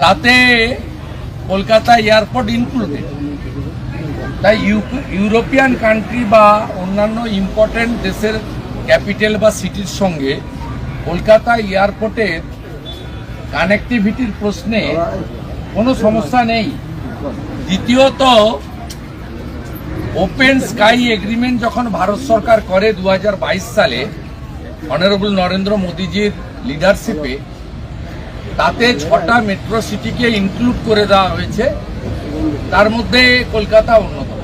তাতে Kolkata airport included তাই European country বা অন্যান্য ইম্পর্টেন্ট দেশের ক্যাপিটাল বা সিটির সঙ্গে কলকাতা এয়ারপোর্টের কানেক্টিভিটির প্রশ্নে কোনো সমস্যা নেই। দ্বিতীয়ত ওপেন স্কাই এগ্রিমেন্ট যখন ভারত সরকার করে দু হাজার বাইশ সালে অনারেবল নরেন্দ্র মোদীজির লিডারশিপে তাতে ছটা মেট্রো সিটিকে ইনক্লুড করে দেওয়া হয়েছে। তার মধ্যে কলকাতা অন্যতম।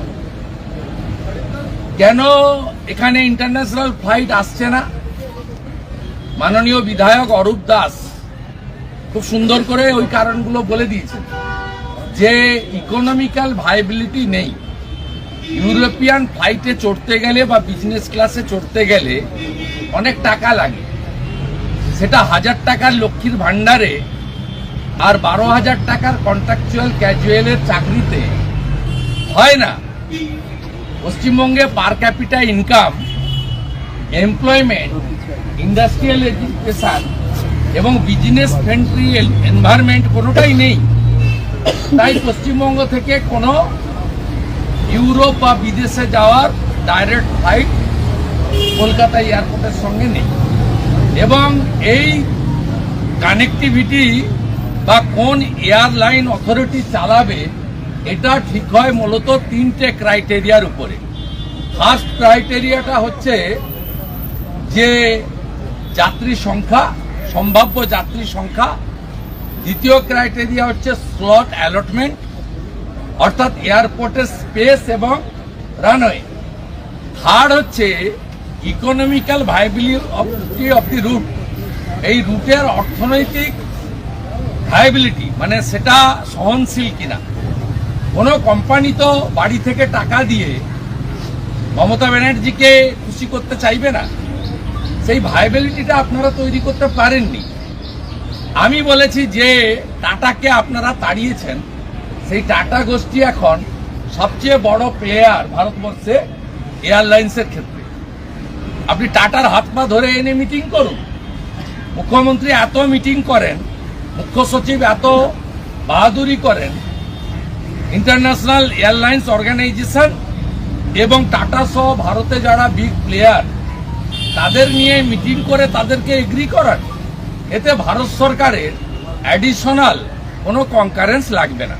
কেন এখানে ইন্টারন্যাশনাল ফ্লাইট আসছে না? মাননীয় বিধায়ক অরূপ দাস খুব সুন্দর করে ওই কারণগুলো বলে দিয়েছেন যে ইকোনমিক্যাল ভাইবিলিটি নেই। ইউরোপিয়ান ফ্লাইটে চড়তে গেলে বা বিজনেস ক্লাসে চড়তে গেলে অনেক টাকা লাগে। সেটা হাজার টাকার লক্ষ্মীর ভান্ডারে আর বারো হাজার টাকার কন্ট্রাকচুয়াল ক্যাজুয়ালের চাকরিতে হয় না। পশ্চিমবঙ্গে per capita income employment industrial education এবং বিজনেস ফ্রেন্ডলি এনভায়রনমেন্ট কোনোটাই নেই। তাই পশ্চিমবঙ্গ থেকে কোনো ইউরোপ বা বিদেশে যাওয়ার ডাইরেক্ট ফ্লাইট কলকাতা এয়ারপোর্টের সঙ্গে নেই। এবং এই কানেক্টিভিটি বা কোন এয়ারলাইন অথরিটি চালাবে, এটা ঠিক হয় মূলত তিনটে ক্রাইটেরিয়ার উপরে। ফার্স্ট ক্রাইটেরিয়াটা হচ্ছে যে যাত্রী সংখ্যা, সম্ভাব্য যাত্রী সংখ্যা। দ্বিতীয় ক্রাইটেরিয়া হচ্ছে স্লট অ্যালটমেন্ট অর্থাৎ এয়ারপোর্টের স্পেস এবং রানওয়ে থার্ড হচ্ছে economical viability of the route এই রুটের অর্থনৈতিক ভাইবিলিটি মানে সেটা সহনশীল কিনা। কোনো কোম্পানি তো বাড়ি থেকে টাকা দিয়ে মমতা ব্যানার্জিকে খুশি করতে চাইবে না। সেই ভাইবিলিটিটা আপনারা তৈরি করতে পারেননি। আমি বলেছি যে টাটাকে আপনারা তাড়িয়েছেন, সেই টাটা গোষ্ঠী এখন সবচেয়ে বড় প্লেয়ার ভারতবর্ষে এয়ারলাইন্সের ক্ষেত্রে। আপনি টাটার হাত পা ধরে এনে মিটিং করুন। মুখ্যমন্ত্রী এত মিটিং করেন, মুখ্য সচিব এত বাহাদুরি করেন ইন্টারন্যাশনাল এয়ারলাইন্স অর্গানাইজেশন এবং টাটা সহ ভারতে যারা বিগ প্লেয়ার তাদের নিয়ে মিটিং করে তাদেরকে এগ্রি করান। এতে ভারত সরকারের অ্যাডিশনাল কোনো কনকারেন্স লাগবে না।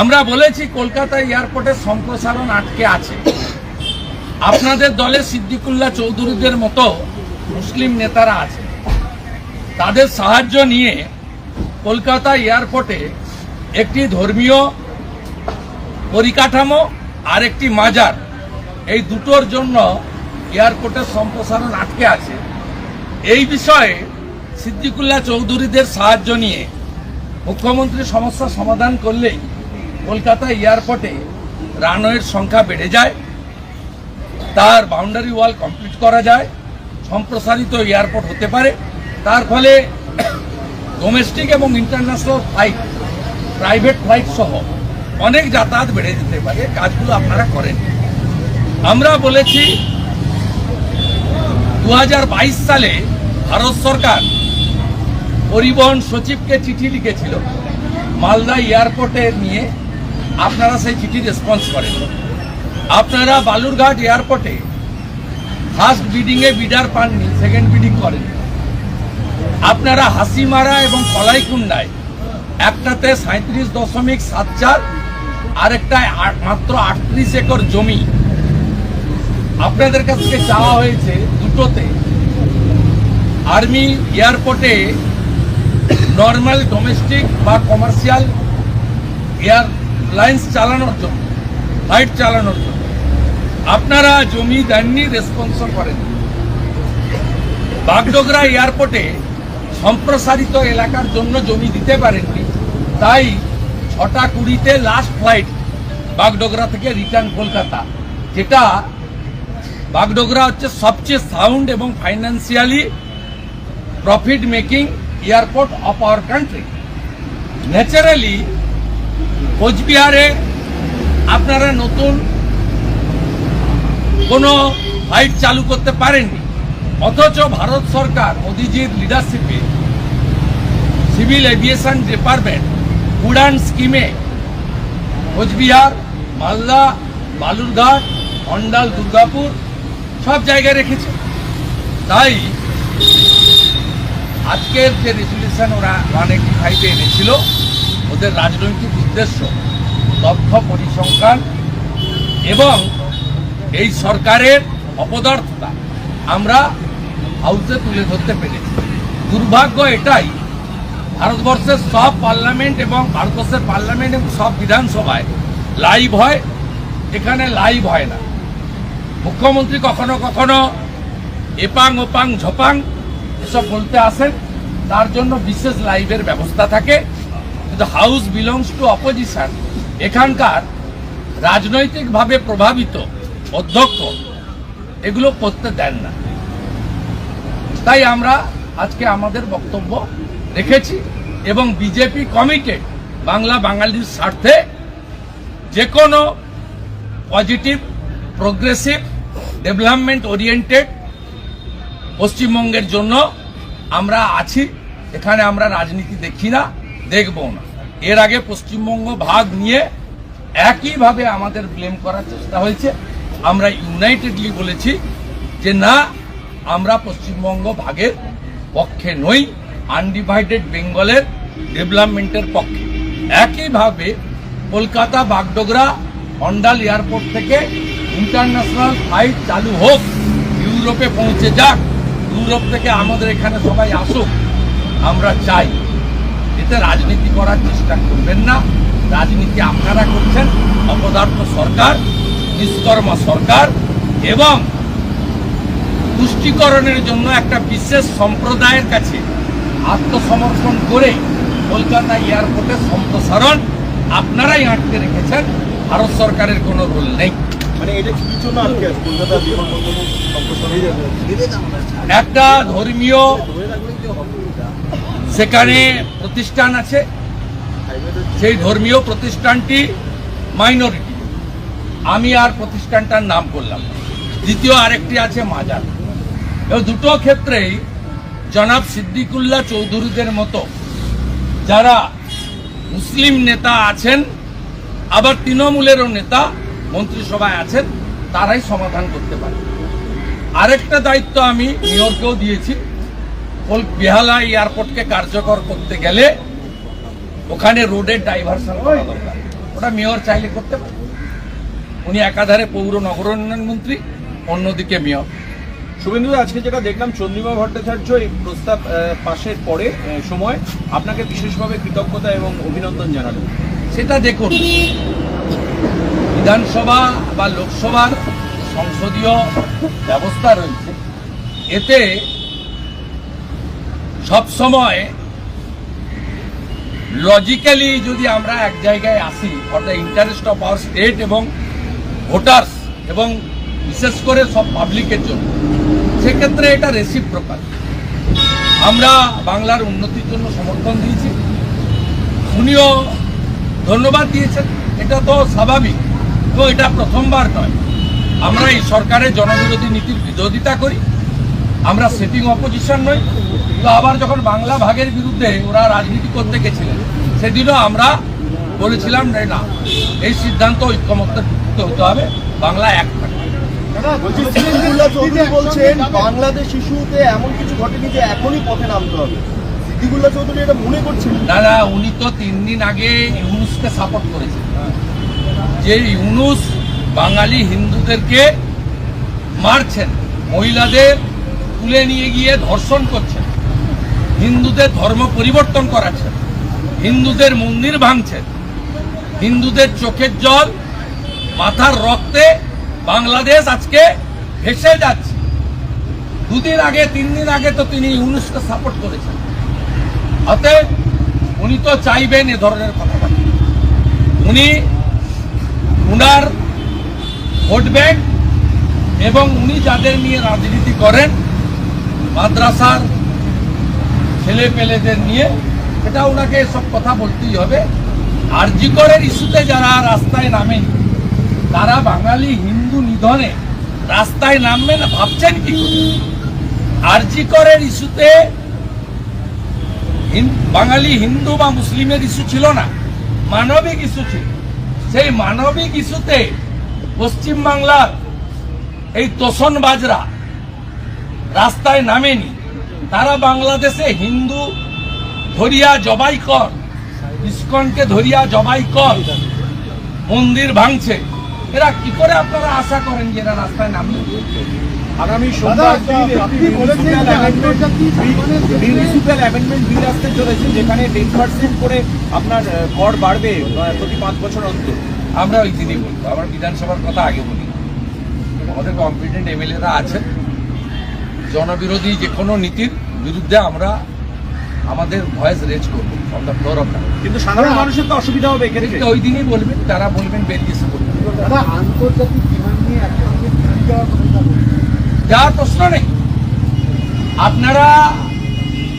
আমরা বলেছি, কলকাতা এয়ারপোর্টের সম্প্রসারণ আটকে আছে। আপনাদের দলে সিদ্দিকুল্লাহ চৌধুরীদের মতো মুসলিম নেতারা আছে। তাদের সাহায্য নিয়ে কলকাতা এয়ারপোর্টে একটি ধর্মীয় পরিকাঠামো আর একটি মাজার এই দুটোর জন্য এয়ারপোর্টের সম্প্রসারণ আটকে আছে। এই বিষয়ে সিদ্দিকুল্লাহ চৌধুরীদের সাহায্য নিয়ে মুখ্যমন্ত্রী সমস্যা সমাধান করলেই কলকাতা এয়ারপোর্টে রানওয়ের সংখ্যা বেড়ে যায়। তার বাউন্ডারি ওয়াল কমপ্লিট করা যায়, সম্প্রসারিত এয়ারপোর্ট হতে পারে। তার ফলে ডোমেস্টিক এবং ইন্টারন্যাশনাল ফ্লাইট প্রাইভেট ফ্লাইট সহ অনেক যাতায়াত বেড়ে যেতে পারে। কাজগুলো আপনারা করেন। আমরা বলেছি দু হাজার বাইশ সালে ভারত সরকার পরিবহন সচিবকে চিঠি লিখেছিল, মালদা এয়ারপোর্টে নিয়ে। আপনারা সেই চিঠি রেসপন্স করেন। আপনারা বালুরঘাট এয়ারপোর্টে ফার্স্ট বিডিংয়ে বিডার পাননি সেকেন্ড বিডিং করেন আপনারা হাসিমারা এবং কলাইকুন্ডায় একটাতে সাঁত্রিশ দশমিক সাত চার, আরেকটায় মাত্র আটত্রিশ একর জমি। আপনাদের কাছ থেকে চাওয়া হয়েছে দুটোতে, আর্মি এয়ারপোর্টে নর্মাল ডোমেস্টিক বা কমার্শিয়াল এয়ারলাইন্স চালানোর জন্য ফ্লাইট চালানোর জন্য। আপনারা জমি দেননি রেসপন্স করেন। বাগডোগরা এয়ারপোর্টে সম্প্রসারিত এলাকার জন্য জমি দিতে পারেননি, তাই ছটা কুড়িতে লাস্ট ফ্লাইট বাগডোগরা থেকে রিটার্ন কলকাতা, যেটা বাগডোগরা হচ্ছে সবচেয়ে সাউন্ড এবং financially profit making airport of our country naturally কোচবিহারে আপনারা নতুন কোনো ফ্লাইট চালু করতে পারেননি। অথচ ভারত সরকার মোদিজির লিডারশিপে সিভিল এভিয়েশন ডিপার্টমেন্ট উড়ান স্কিমে কোচবিহার, মালদা, বালুরঘাট অন্ডাল দুর্গাপুর সব জায়গায় রেখেছে। তাই আজকের যে রেজুলেশন ওরা ওয়ান এইটি ফাইভে এনেছিল, ওদের রাজনৈতিক উদ্দেশ্য তথ্য পরিসংখ্যান এবং এই সরকারের অপদার্থতা আমরা হাউসে তুলে ধরতে পেরেছি। দুর্ভাগ্য এটাই, ভারতবর্ষের সব পার্লামেন্ট এবং ভারতবর্ষের পার্লামেন্ট এবং সব বিধানসভায় লাইভ হয়, এখানে লাইভ হয় না। মুখ্যমন্ত্রী কখনো কখনো এপাং ওপাং ঝপাং এসব বলতে আসেন, তার জন্য বিশেষ লাইভের ব্যবস্থা থাকে। কিন্তু হাউস বিলংস টু অপোজিশন এখানকার রাজনৈতিকভাবে প্রভাবিত অধ্যক্ষ, এগুলো করতে দেন না। তাই আমরা আজকে আমাদের বক্তব্য রেখেছি এবং বিজেপি কমিটেড বাংলা বাঙালির স্বার্থে যে কোনো পজিটিভ প্রোগ্রেসিভ ডেভেলপমেন্ট ওরিয়েন্টেড পশ্চিমবঙ্গের জন্য আমরা আছি, এখানে আমরা রাজনীতি দেখি না, দেখব না। এর আগে পশ্চিমবঙ্গ ভাগ নিয়ে একইভাবে আমাদের ব্লেম করার চেষ্টা হয়েছে। আমরা ইউনাইটেডলি বলেছি যে না, আমরা পশ্চিমবঙ্গ ভাগের পক্ষে নই আনডিভাইডেড বেঙ্গলের ডেভেলপমেন্টের পক্ষে। একইভাবে কলকাতা, বাগডোগরা অন্ডাল এয়ারপোর্ট থেকে ইন্টারন্যাশনাল ফ্লাইট চালু হোক, ইউরোপে পৌঁছে যাক, ইউরোপ থেকে আমাদের এখানে সবাই আসুক, আমরা চাই। এতে রাজনীতি করার চেষ্টা করবেন না। রাজনীতি আপনারা করছেন, অপদার্থ সরকার নিষ্কর্মা সরকার এবং তুষ্টিকরণের জন্য একটা বিশেষ সম্প্রদায়ের কাছে আত্মসমর্পণ করে কলকাতা এয়ারপোর্টের সম্প্রসারণ আপনারাই আটকে রেখেছেন। ভারত সরকারের কোনো রোল নেই। মানে একটা ধর্মীয় সেখানে প্রতিষ্ঠান আছে। সেই ধর্মীয় প্রতিষ্ঠানটি মাইনরিটি। আমি আর প্রতিষ্ঠানটার নাম করলাম দ্বিতীয় আরেকটি আছে মাজার। এবং দুটো ক্ষেত্রেই জনাব সিদ্দিকুল্লাহ চৌধুরীদের মতো যারা মুসলিম নেতা আছেন আবার তৃণমূলেরও নেতা মন্ত্রিসভায় আছেন তারাই সমাধান করতে পারে। আরেকটা দায়িত্ব আমি মেয়রকেও দিয়েছি। বেহালা এয়ারপোর্টকে কার্যকর করতে গেলে ওখানে রোডের ডাইভারশন করা দরকার। ওটা মেয়র চাইলে করতে পারে। উনি একাধারে পৌর নগর উন্নয়ন মন্ত্রী অন্যদিকে মেয়র। শুভেন্দু আজকে যেটা দেখলাম চন্দ্রিমা ভট্টাচার্য এই প্রস্তাব পাশের পরে সময়। আপনাকে বিশেষভাবে কৃতজ্ঞতা এবং অভিনন্দন জানালেন সেটা দেখুন বিধানসভা বা লোকসভার সংসদীয় ব্যবস্থা রয়েছে। এতে সব সময় লজিক্যালি যদি আমরা এক জায়গায় আসি the interest of our state এবং ভোটার্স এবং বিশেষ করে সব পাবলিকের জন্য। সেক্ষেত্রে এটা রেসিপ্রোকাল আমরা বাংলার উন্নতির জন্য সমর্থন দিয়েছি। উনিও ধন্যবাদ দিয়েছেন। এটা তো স্বাভাবিক। তো এটা প্রথমবার নয়। আমরা এই সরকারের জনবিরোধী নীতির বিরোধিতা করি। আমরা সেটিং অপোজিশন নই। তো আবার যখন বাংলা ভাগের বিরুদ্ধে ওরা রাজনীতি করতে গেছিলেন, সেদিনও আমরা বলেছিলাম না, এই সিদ্ধান্ত ঐক্যমত্যের ভিত্তিতে হতে হবে। বাংলা এক থাকবে বলছেন বাংলাদেশ ইস্যুতে এমন কিছু ঘটেনি যে এখনই পথে নামতে হবে। সিদ্দিকুল্লাহ চৌধুরী এটা মনে করছেন না না উনি তো তিন দিন আগে ইউনুসকে সাপোর্ট করেছেন। যে ইউনুস বাঙালি হিন্দুদেরকে মারছেন মহিলাদের তুলে নিয়ে গিয়ে ধর্ষণ করছেন হিন্দুদের ধর্ম পরিবর্তন করাচ্ছেন হিন্দুদের মন্দির ভাঙছেন হিন্দুদের চোখের জল মাথার রক্তে বাংলাদেশ আজকে ভেসে যাচ্ছে। দুদিন আগে, তিন দিন আগে তো তিনি ইউনুসকে সাপোর্ট করেছেন। অতএব উনি তো চাইবেন এ ধরনের কথাবার্তা। উনি উনার ভোট ব্যাংক এবং উনি যাদের নিয়ে রাজনীতি করেন, মাদ্রাসার ছেলে পেলেদের নিয়ে, সেটা ওনাকে সব কথা বলতেই হবে। আরজিকরের ইস্যুতে যারা রাস্তায় নামেন তারা বাঙালি হিন্দু নিধনে রাস্তায় নামবেন ভাবছেন কি করে? আরজিকরের ইস্যুতে বাঙালি হিন্দু বা মুসলিমের ইস্যু ছিল না, মানবিক ইস্যু ছিল। সেই মানবিক ইস্যুতে পশ্চিমবাংলার এই তোষণ বাজরা রাস্তায় নামেনি। তারা বাংলাদেশে হিন্দু ধরিয়া জবাই কর, ইস্কনকে ধরিয়া জবাই কর, মন্দির ভাঙছে। এরা কি করে আপনারা আশা করেন যে এরা রাস্তায় নামবে? আগামী সোমবার মিউনিসিপ্যাল অ্যামেন্ডমেন্ট বিল আসতে চলেছে যেখানে টেন পার্সেন্ট করে আপনার কর বাড়বে প্রতি পাঁচ বছর অন্তর। আমরা ওই দিনই বলব আমার বিধানসভার কথা আগে বলি। আমাদের কম্পিটেন্ট এমএলএরা আছেন। জনবিরোধী যে কোনো নীতির বিরুদ্ধে আমরা আমাদের ভয়েস রেজ করব অন দ্য ফ্লোর অফ কিন্তু সাধারণ মানুষের তো অসুবিধা হবে ওই দিনই বলবেন তারা বলবেন বেরিয়ে এসে বলবেন। দাদা যাওয়ার। প্রশ্ন নেই। আপনারা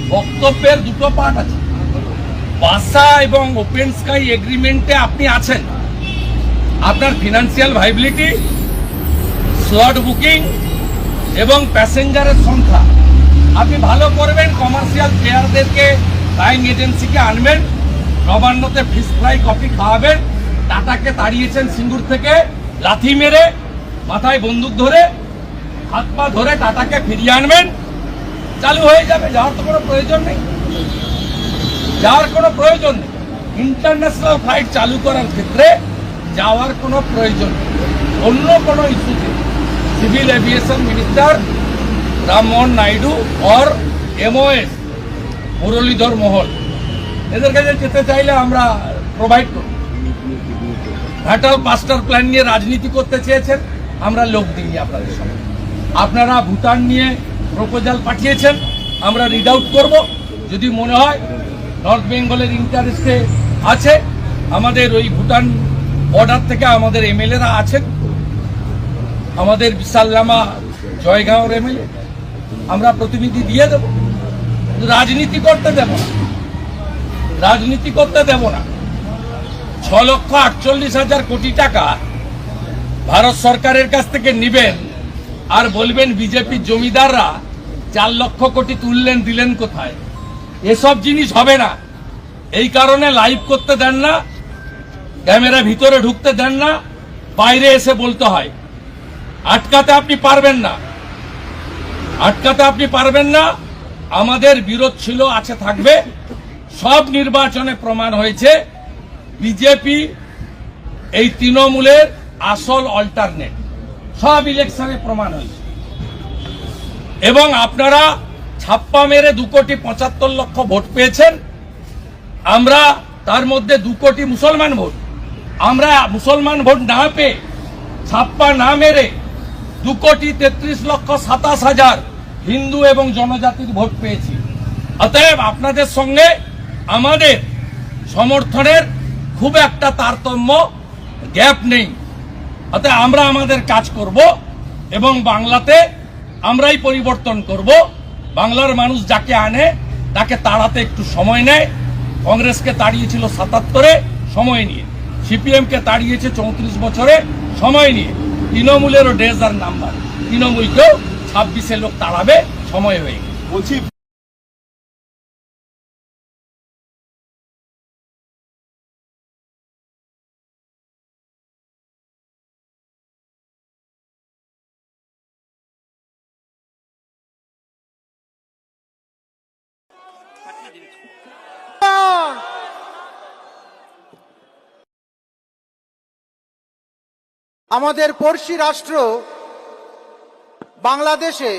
বক্তব্যের দুটো পার্ট আছে। বাসা এবং ওপেন স্কাই এগ্রিমেন্টে আপনি আছেন। আপনার ফিনান্সিয়াল ভাইবিলিটি স্লট বুকিং এবং প্যাসেঞ্জারের সংখ্যা। আপনি ভালো করবেন কমার্শিয়াল প্লেয়ারদেরকে ফ্লাইং এজেন্সিকে আনবেন, নবান্নতে ফিস ফ্রাই কফি খাওয়াবেন। টাটাকে তাড়িয়েছেন সিঙ্গুর থেকে, লাথি মেরে, মাথায় বন্দুক ধরে, হাত পা ধরে টাটাকে ফিরিয়ে আনবেন। চালু হয়ে যাবে, যাওয়ার তো কোনো প্রয়োজন নেই। যাওয়ার কোনো প্রয়োজন নেই। ইন্টারন্যাশনাল ফ্লাইট চালু করার ক্ষেত্রে যাওয়ার কোনো প্রয়োজন নেই। অন্য কোনো ইস্যুতে civil aviation minister Rammohan Naidu or MOS Muralidhar Mohol এদের কাছে যেতে চাইলে আমরা প্রোভাইড করব। ঘাটাল মাস্টার প্ল্যান নিয়ে রাজনীতি করতে চেয়েছেন, আমরা লোক দিইনি আপনাদের সঙ্গে। আপনারা ভুটান নিয়ে প্রপোজাল পাঠিয়েছেন, আমরা রিড আউট করব। যদি মনে হয় নর্থ বেঙ্গলের ইন্টারেস্টে আছে, আমাদের ওই ভুটান বর্ডার থেকে আমাদের এমএলএরা আছেন। আমাদের বিশাল লামা জয়গাঁওর এমএলএ আমরা প্রতিনিধি দিয়ে দেব। রাজনীতি করতে দেব না। রাজনীতি করতে দেব না। ছ লক্ষ আটচল্লিশ হাজার কোটি টাকা ভারত সরকারের কাছ থেকে নিবেন আর বলবেন বিজেপির জমিদাররা চার লক্ষ কোটি তুললেন, দিলেন কোথায়? এসব জিনিস হবে না। এই কারণে লাইভ করতে দেন না, ক্যামেরা ভিতরে ঢুকতে দেন না, বাইরে এসে বলতে হয়। আটকাতে আপনি পারবেন না। আটকাতে আপনি পারবেন না। আমাদের বিরোধ ছিল, আছে, থাকবে। সব নির্বাচনে প্রমাণ হয়েছে। বিজেপি এই তৃণমূলের আসল অল্টারনেট সব ইলেকশনে প্রমাণ হয়েছে। এবং আপনারা ছাপ্পা মেরে দু কোটি পঁচাত্তর লক্ষ ভোট পেয়েছেন। আমরা তার মধ্যে দু কোটি মুসলমান ভোট। আমরা মুসলমান ভোট না পেয়ে ছাপ্পা না মেরে দু কোটি তেত্রিশ লক্ষ সাতাশ হাজার হিন্দু এবং জনজাতির ভোট পেয়েছি। অতএব আপনাদের সঙ্গে আমাদের সমর্থনের খুব একটা তারতম্য, গ্যাপ নেই। অতএব আমরা আমাদের কাজ করব এবং বাংলাতে আমরাই পরিবর্তন করব। বাংলার মানুষ যাকে আনে, তাকে তাড়াতে একটু সময় নেয়। কংগ্রেসকে তাড়িয়েছিল সাতাত্তরে, সময় নিয়ে। সিপিএমকে তাড়িয়েছে চৌত্রিশ বছরে, সময় নিয়ে। তৃণমূলেরও ডেজার নাম্বার। তৃণমূলকেও ছাব্বিশে লোক তাড়াবে, সময় হয়ে গেছে। বলছি আমাদের পড়শি রাষ্ট্র বাংলাদেশে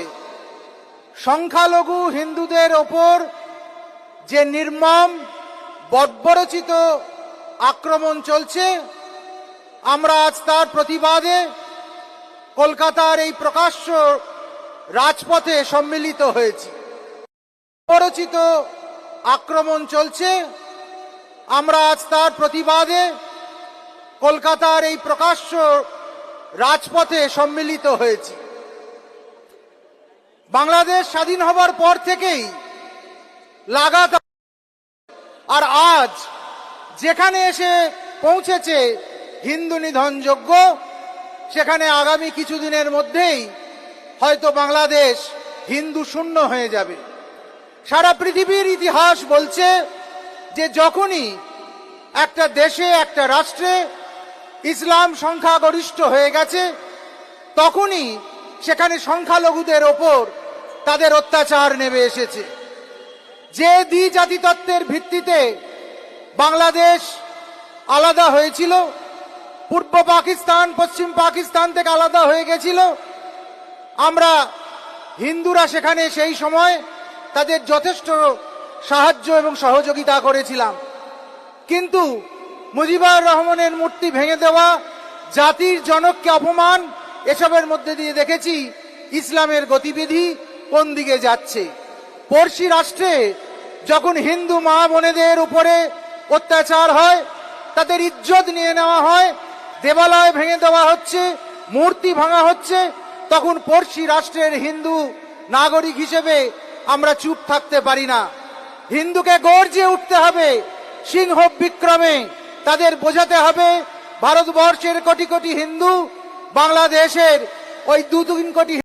সংখ্যালঘু হিন্দুদের ওপর যে নির্মম বর্বরচিত আক্রমণ চলছে, আমরা আজ তার প্রতিবাদে কলকাতার এই প্রকাশ্য রাজপথে সম্মিলিত হয়েছি। বর্বরচিত আক্রমণ চলছে, আমরা আজ তার প্রতিবাদে কলকাতার এই প্রকাশ্য রাজপথে সম্মিলিত হয়েছি। বাংলাদেশ স্বাধীন হবার পর থেকেই লাগাতার আর আজ যেখানে এসে পৌঁছেছে হিন্দু নিধনযোগ্য সেখানে আগামী কিছুদিনের মধ্যেই হয়তো বাংলাদেশ হিন্দু শূন্য হয়ে যাবে। সারা পৃথিবীর ইতিহাস বলছে যে যখনই একটা দেশে, একটা রাষ্ট্রে ইসলাম সংখ্যাগরিষ্ঠ হয়ে গেছে, তখনই সেখানে সংখ্যালঘুদের ওপর তাদের অত্যাচার নেমে এসেছে। যে দ্বি জাতি তত্ত্বের ভিত্তিতে বাংলাদেশ আলাদা হয়েছিল, পূর্ব পাকিস্তান, পশ্চিম পাকিস্তান থেকে আলাদা হয়ে গেছিল, আমরা হিন্দুরা সেখানে সেই সময় তাদের যথেষ্ট সাহায্য এবং সহযোগিতা করেছিলাম। কিন্তু মুজিবুর রহমানের মূর্তি ভেঙে দেওয়া, জাতির জনককে অপমান, এসবের মধ্যে দিয়ে দেখেছি ইসলামের গতিবিধি কোন দিকে যাচ্ছে। পড়শি রাষ্ট্রে যখন হিন্দু মা বোনেদের উপরে অত্যাচার হয়, তাদের ইজ্জত নিয়ে নেওয়া হয়, দেবালয় ভেঙে দেওয়া হচ্ছে, মূর্তি ভাঙা হচ্ছে, তখন পড়শি রাষ্ট্রের হিন্দু নাগরিক হিসেবে আমরা চুপ থাকতে পারি না। হিন্দুকে গর্জে উঠতে হবে সিংহ বিক্রমে তাদের বোঝাতে হবে ভারতবর্ষের কোটি কোটি হিন্দু বাংলাদেশের ওই দু তিন কোটি